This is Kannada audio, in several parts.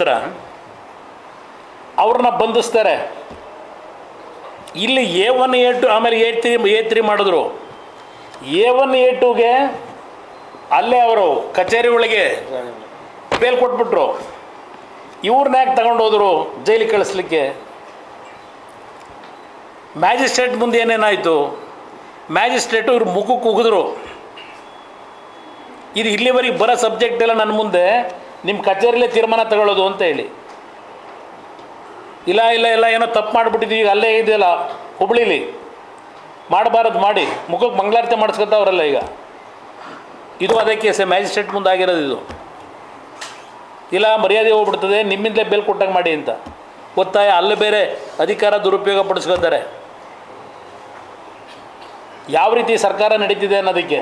ನಂತರ ಅವ್ರನ್ನ ಬಂಧಿಸ್ತಾರೆ. ಇಲ್ಲಿ ಎ ಒನ್ ಎ ಟು ಆಮೇಲೆ ಎ ತ್ರೀ ಎ ತ್ರೀ ಮಾಡಿದ್ರು. ಎ ಒನ್ ಎ ಟುಗೆ ಅಲ್ಲೇ ಅವರು ಕಚೇರಿ ಒಳಗೆ ಬೇಲ್ ಕೊಟ್ಬಿಟ್ರು. ಇವ್ರನ್ನ ಯಾಕೆ ತಗೊಂಡು ಹೋದ್ರು? ಜೈಲಿಗೆ ಕಳಿಸ್ಲಿಕ್ಕೆ. ಮ್ಯಾಜಿಸ್ಟ್ರೇಟ್ ಮುಂದೆ ಏನೇನಾಯಿತು? ಮ್ಯಾಜಿಸ್ಟ್ರೇಟು ಇವ್ರು ಮುಖಕ್ಕೆ ಉಗಿದ್ರು. ಇದು ಇಲ್ಲಿವರೆಗೆ ಬರೋ ಸಬ್ಜೆಕ್ಟ್ ಎಲ್ಲ ನನ್ನ ಮುಂದೆ. ನಿಮ್ಮ ಕಚೇರಿಲೇ ತೀರ್ಮಾನ ತಗೊಳ್ಳೋದು ಅಂತ ಹೇಳಿ. ಇಲ್ಲ ಇಲ್ಲ ಇಲ್ಲ, ಏನೋ ತಪ್ಪು ಮಾಡಿಬಿಟ್ಟಿದ್ದೀವಿ ಈಗ ಅಲ್ಲೇ ಇದೆಯಲ್ಲ, ಹುಬ್ಳಿಲಿ. ಮಾಡಬಾರದು ಮಾಡಿ, ಮುಖಕ್ಕೆ ಮಂಗಳಾರತಿ ಮಾಡಿಸ್ಕೊತಾವ್ರಲ್ಲ ಈಗ. ಇದು ಅದಕ್ಕೆ ಸೆ ಮ್ಯಾಜಿಸ್ಟ್ರೇಟ್ ಮುಂದೆ ಆಗಿರೋದು ಇದು. ಇಲ್ಲ, ಮರ್ಯಾದೆ ಹೋಗ್ಬಿಡ್ತದೆ, ನಿಮ್ಮಿಂದಲೇ ಬೇಲ್ ಕೊಟ್ಟಂಗೆ ಮಾಡಿ ಅಂತ. ಒತ್ತಾಯ ಅಲ್ಲಿ ಬೇರೆ ಅಧಿಕಾರ ದುರುಪಯೋಗ ಪಡಿಸ್ಕೊತಾರೆ. ಯಾವ ರೀತಿ ಸರ್ಕಾರ ನಡೀತಿದೆ ಅನ್ನೋದಕ್ಕೆ.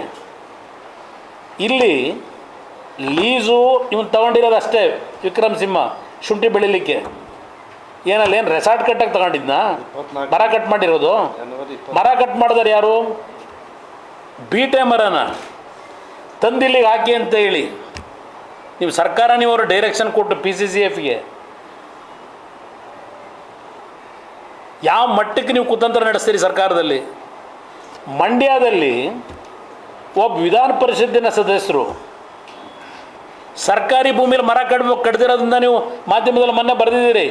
ಇಲ್ಲಿ ಲೀಸು ಇವನು ತಗೊಂಡಿರೋದು ಅಷ್ಟೇ ವಿಕ್ರಮ್ ಸಿಂಹ ಶುಂಠಿ ಬೆಳಿಲಿಕ್ಕೆ. ಏನಲ್ಲ ಏನು ರೆಸಾರ್ಟ್ ಕಟ್ಟಾಗಿ ತಗೊಂಡಿದ್ನಾ? ಮರ ಕಟ್ ಮಾಡಿರೋದು? ಮರ ಕಟ್ ಮಾಡಿದಾರೆ ಯಾರು? ಬೀಟೆ ಮರನ ತಂದಿಲ್ಲಿಗೆ ಹಾಕಿ ಅಂತ ಹೇಳಿ. ನೀವು ಸರ್ಕಾರ ನೀವು ಅವರು ಡೈರೆಕ್ಷನ್ ಕೊಟ್ಟು ಪಿ ಸಿ ಸಿ ಎಫ್ಗೆ ಯಾವ ಮಟ್ಟಕ್ಕೆ ನೀವು ಕುತಂತ್ರ ನಡೆಸ್ತೀರಿ ಸರ್ಕಾರದಲ್ಲಿ? ಮಂಡ್ಯದಲ್ಲಿ ಒಬ್ಬ ವಿಧಾನ ಪರಿಷತ್ತಿನ ಸದಸ್ಯರು ಸರ್ಕಾರಿ ಭೂಮಿಯಲ್ಲಿ ಮರ ಕಡ್ಬೇಕು ಕಡ್ದಿರೋದ್ರಿಂದ ನೀವು ಮಾಧ್ಯಮದಲ್ಲಿ ಮೊನ್ನೆ ಬರೆದಿದ್ದೀರಿ.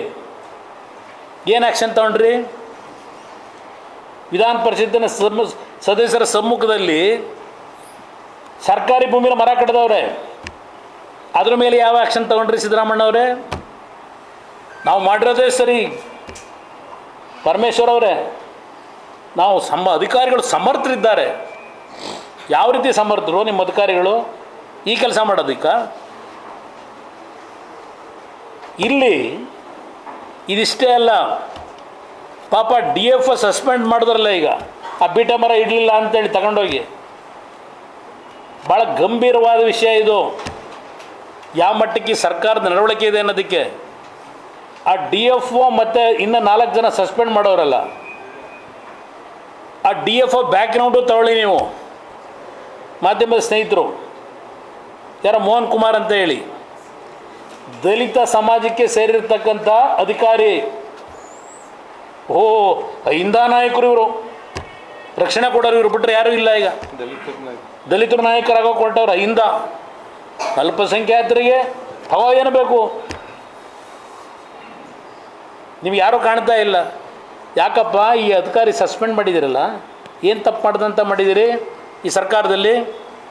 ಏನು ಆ್ಯಕ್ಷನ್ ತಗೊಂಡ್ರಿ? ವಿಧಾನ ಪರಿಷತ್ತಿನ ಸಮ್, ಸದಸ್ಯರ ಸಮ್ಮುಖದಲ್ಲಿ ಸರ್ಕಾರಿ ಭೂಮಿಯಲ್ಲಿ ಮರ ಕಡ್ದವ್ರೆ. ಅದ್ರ ಮೇಲೆ ಯಾವ ಆ್ಯಕ್ಷನ್ ತಗೊಂಡ್ರಿ ಸಿದ್ದರಾಮಣ್ಣವರೇ ನಾವು ಮಾಡಿರೋದೇ ಸರಿ. ಪರಮೇಶ್ವರ್ ಅವರೇ, ನಾವು ಸಮ, ಅಧಿಕಾರಿಗಳು ಸಮರ್ಥರಿದ್ದಾರೆ. ಯಾವ ರೀತಿ ಸಮರ್ಥರು ನಿಮ್ಮ ಅಧಿಕಾರಿಗಳು? ಈ ಕೆಲಸ ಮಾಡೋದಕ್ಕ? ಇಲ್ಲಿ ಇದಿಷ್ಟೇ ಅಲ್ಲ. ಪಾಪ ಡಿ ಎಫ್ ಸಸ್ಪೆಂಡ್ ಮಾಡಿದ್ರಲ್ಲ ಈಗ. ಆ ಬೀಟ ಮರ ಇಡಲಿಲ್ಲ ಅಂತೇಳಿ ತಗೊಂಡೋಗಿ. ಭಾಳ ಗಂಭೀರವಾದ ವಿಷಯ ಇದು. ಯಾವ ಮಟ್ಟಕ್ಕೆ ಸರ್ಕಾರದ ನಡವಳಿಕೆ ಇದೆ ಅನ್ನೋದಕ್ಕೆ. ಆ ಡಿ ಎಫ್ ಒ ಮತ್ತು ಇನ್ನು ನಾಲ್ಕು ಜನ ಸಸ್ಪೆಂಡ್ ಮಾಡೋರಲ್ಲ. ಆ ಡಿ ಎಫ್ ಒ ಬ್ಯಾಕ್ಗ್ರೌಂಡು ತಗೊಳ್ಳಿ ನೀವು. ಮಾಧ್ಯಮದ ಸ್ನೇಹಿತರು. ಯಾರ ಮೋಹನ್ ಕುಮಾರ್ ಅಂತ ಹೇಳಿ. ದಲಿತ ಸಮಾಜಕ್ಕೆ ಸೇರಿರ್ತಕ್ಕಂಥ ಅಧಿಕಾರಿ. ಓ ಹಿಂದ ನಾಯಕರು ಇವರು. ರಕ್ಷಣೆ ಕೊಡೋರು ಇವರು ಬಿಟ್ಟರೆ ಯಾರೂ ಇಲ್ಲ ಈಗ. ದಲಿತ ದಲಿತರ ನಾಯಕರಾಗೋ ಕೊಟ್ಟವ್ರ ಹಿಂದ ಅಲ್ಪಸಂಖ್ಯಾತರಿಗೆ ಹವ ಏನು ಬೇಕು? ನಿಮ್ಗೆ ಯಾರೂ ಕಾಣ್ತಾ ಇಲ್ಲ. ಯಾಕಪ್ಪ ಈ ಅಧಿಕಾರಿ ಸಸ್ಪೆಂಡ್ ಮಾಡಿದಿರಲ್ಲ ಏನು ತಪ್ಪು ಮಾಡ್ದಂತ ಮಾಡಿದ್ದೀರಿ ಈ ಸರ್ಕಾರದಲ್ಲಿ?